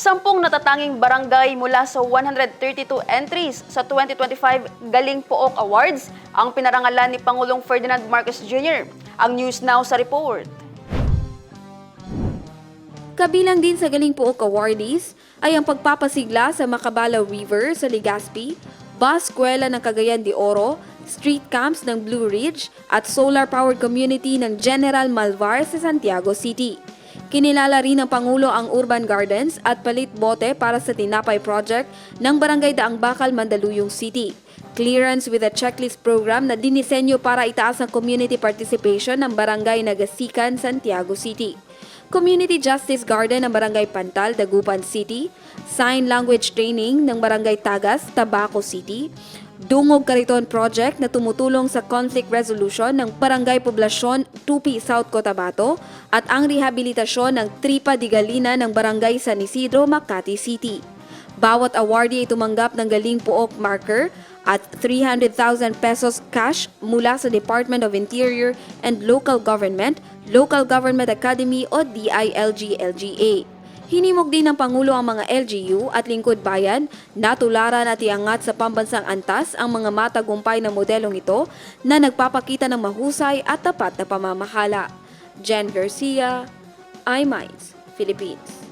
Sampung natatanging barangay mula sa 132 entries sa 2025 Galing Pook Awards ang pinarangalan ni Pangulong Ferdinand Marcos Jr. Ang News Now sa report. Kabilang din sa Galing Pook Awardees ay ang pagpapasigla sa Macabalaw River sa Legazpi, Bus Eskwela ng Cagayan de Oro, street camps ng Blue Ridge at solar-powered community ng General Malvar sa Santiago City. Kinilala rin ng Pangulo ang Urban Gardens at palit bote para sa Tinapay Project ng Barangay Daang Bakal, Mandaluyong City. Clearance with a checklist program na dinisenyo para itaas ang community participation ng Barangay Nagasikan, Santiago City. Community Justice Garden ng Barangay Pantal, Dagupan City, Sign Language Training ng Barangay Tagas, Tabaco City, Dungog Kariton Project na tumutulong sa conflict resolution ng Barangay Poblasyon, Tupi, South Cotabato at ang rehabilitasyon ng Tripa di Galina ng Barangay San Isidro, Makati City. Bawat awardee ay tumanggap ng Galing Pook Marker at 300,000 pesos cash mula sa Department of Interior and Local Government, Local Government Academy o DILG-LGA. Hinimok din ng Pangulo ang mga LGU at lingkod bayan na tularan at iangat sa pambansang antas ang mga matagumpay na modelong ito na nagpapakita ng mahusay at tapat na pamamahala. Jen Garcia, iMinds, Philippines.